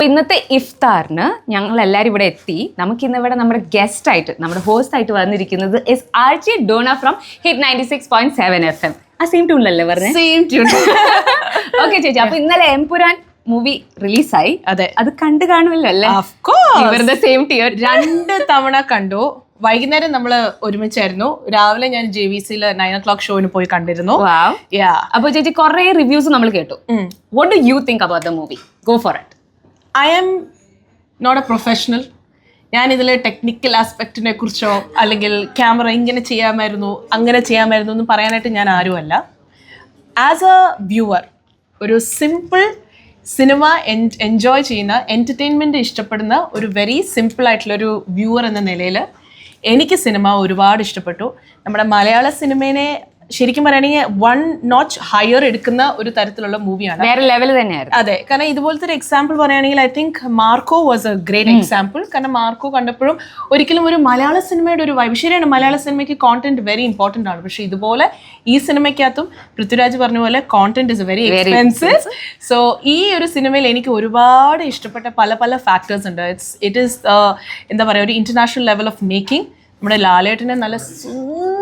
ഇന്നത്തെ ഇഫ്താറിന് ഞങ്ങൾ എല്ലാവരും ഇവിടെ എത്തി. നമുക്ക് ഇന്ന് ഇവിടെ നമ്മുടെ ഗസ്റ്റ് ആയിട്ട് നമ്മുടെ ഹോസ്റ്റ് ആയിട്ട് വന്നിരിക്കുന്നത് is R J Dona from Hit ninety six point seven F M ആ സെയിം ട്യൂൺ അല്ലേ പറഞ്ഞത് സെയിം ട്യൂൺ ഓക്കെ ചേച്ചി അപ്പൊ ഇന്നലെ എംപുരാൻ മൂവി റിലീസായി അതെ. അത് കണ്ടു കാണുമല്ലോ അല്ലേ. ഇവരുടെ സെയിം ടിയർ രണ്ട് തവണ കണ്ടു. വൈകുന്നേരം നമ്മൾ ഒരുമിച്ചായിരുന്നു. രാവിലെ ഞാൻ ജെ വി സിയിൽ നയൻ ഒ ക്ലോക്ക് ഷോയിന് പോയി കണ്ടിരുന്നു. യാ അപ്പൊ ചേച്ചി കുറെ റിവ്യൂസ് നമ്മൾ കേട്ടു. What do you think about the movie go for it I'm not a professional ഞാൻ ഇതിലെ ടെക്നിക്കൽ ആസ്പെക്റ്റിനെ കുറിച്ചോ അല്ലെങ്കിൽ ക്യാമറ ഇങ്ങനെ ചെയ്യാമായിരുന്നു അങ്ങനെ ചെയ്യാമായിരുന്നു എന്ന് പറയാനായിട്ട് ഞാൻ ആരുമല്ല. ആസ് എ വ്യൂവർ ഒരു സിമ്പിൾ സിനിമ എൻജോയ് ചെയ്യുന്ന എന്റർടൈൻമെന്റ് ഇഷ്ടപ്പെടുന്ന ഒരു വെരി സിമ്പിൾ ആയിട്ടുള്ള ഒരു വ്യൂവർ എന്ന നിലയിൽ എനിക്ക് സിനിമ ഒരുപാട് ഇഷ്ടപ്പെട്ടു. നമ്മുടെ മലയാള സിനിമേനെ ശരിക്കും പറയുകയാണെങ്കിൽ വൺ നോച്ച് ഹയർ എടുക്കുന്ന ഒരു തരത്തിലുള്ള മൂവിയാണ് വേറെ ലെവൽ തന്നെയാണ് അതെ കാരണം ഇതുപോലത്തെ ഒരു എക്സാമ്പിൾ പറയുകയാണെങ്കിൽ I think Marco was a great example കാരണം മാർക്കോ കണ്ടപ്പോഴും ഒരിക്കലും ഒരു മലയാള സിനിമയുടെ ഒരു വൈബ് ശരിയാണ് മലയാള സിനിമയ്ക്ക് കോണ്ടന്റ് വെരി ഇമ്പോർട്ടന്റ് ആണ്. പക്ഷേ ഇതുപോലെ ഈ സിനിമയ്ക്കകത്തും പൃഥ്വിരാജ് പറഞ്ഞ പോലെ content is very expensive so ഈ ഒരു സിനിമയിൽ എനിക്ക് ഒരുപാട് ഇഷ്ടപ്പെട്ട പല പല ഫാക്ടേഴ്സ് ഉണ്ട്. ഇറ്റ്സ് ഇറ്റ് ഈസ് എന്താ പറയുക ഒരു ഇന്റർനാഷണൽ ലെവൽ ഓഫ് മേക്കിംഗ് നമ്മുടെ ലാലേട്ടനെ നല്ല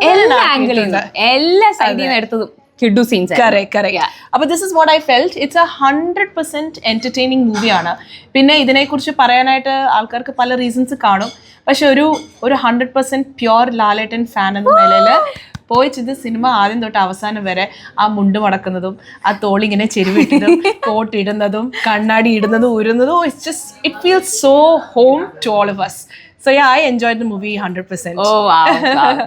എല്ലാ ആംഗിളിൽ നിന്നും എല്ലാ സൈഡിൽ നിന്ന് എടുത്തതും കിഡു സീൻസ് കറക്റ്റ് കറക്റ്റ് അപ്പോൾ this is what I felt it's a hundred percent entertaining മൂവിയാണ് പിന്നെ ഇതിനെക്കുറിച്ച് പറയാനായിട്ട് ആൾക്കാർക്ക് പല റീസൺസ് കാണും. പക്ഷെ ഒരു ഒരു hundred percent pure Lalettan fan എന്ന നിലയിൽ പോയി ചെയ്ത് സിനിമ ആദ്യം തൊട്ട് അവസാനം വരെ ആ മുണ്ട് മടക്കുന്നതും ആ തോളിങ്ങനെ ചെരുവിട്ടതും കോട്ട് ഇടുന്നതും കണ്ണാടി ഇടുന്നതും ഉരുന്നതും it's just it feel so home to all of us so yeah I enjoy the movie hundred percent oh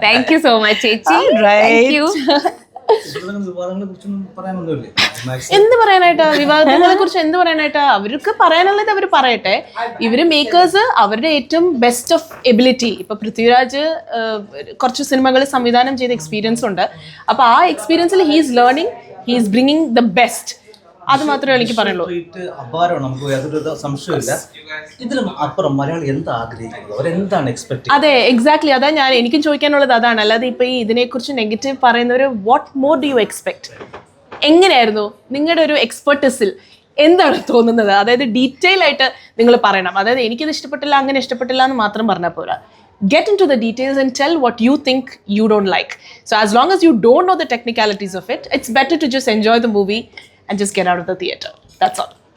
thank you so much ചേച്ചി. താങ്ക് യു എന്ത് പറയാനായിട്ടാ? വിവാദങ്ങളെ കുറിച്ച് എന്ത് പറയാനായിട്ടാ? അവർക്ക് പറയാനുള്ളത് അവർ പറയട്ടെ. ഇവർ മേക്കേഴ്സ് അവരുടെ ഏറ്റവും ബെസ്റ്റ് ഓഫ് എബിലിറ്റി ഇപ്പൊ പൃഥ്വിരാജ് കുറച്ച് സിനിമകൾ സംവിധാനം ചെയ്ത എക്സ്പീരിയൻസ് ഉണ്ട്. അപ്പൊ ആ എക്സ്പീരിയൻസിൽ he's learning he's bringing the best അത് മാത്രമേ എനിക്ക് പറയുള്ളൂ. അപാരമാണ് നമുക്ക് യാതൊരു സംശയമില്ല ഇതിലും അപ്പുറം മലയാളി എന്താ ആഗ്രഹിക്കുന്നത്? അവരെന്താണ് എക്സ്പെക്ട് അതെ എക്സാക്ട്ലി അതാ ഞാൻ എനിക്കും ചോദിക്കാനുള്ളത് അതാണ്. അല്ലാതെ ഇപ്പൊ ഈ ഇതിനെക്കുറിച്ച് നെഗറ്റീവ് പറയുന്നവർ what more do you expect എങ്ങനെയായിരുന്നു നിങ്ങളുടെ ഒരു എക്സ്പെർട്ടിസിൽ എന്താണ് തോന്നുന്നത്? അതായത് ഡീറ്റെയിൽ ആയിട്ട് നിങ്ങൾ പറയണം. അതായത് എനിക്കിത് ഇഷ്ടപ്പെട്ടില്ല അങ്ങനെ ഇഷ്ടപ്പെട്ടില്ല എന്ന് മാത്രം പറഞ്ഞാൽ പോരാ. Get into the details and tell what you think you don't like so as long as you don't know the technicalities of it it's better to just enjoy the movie and just get out of the theater. That's all.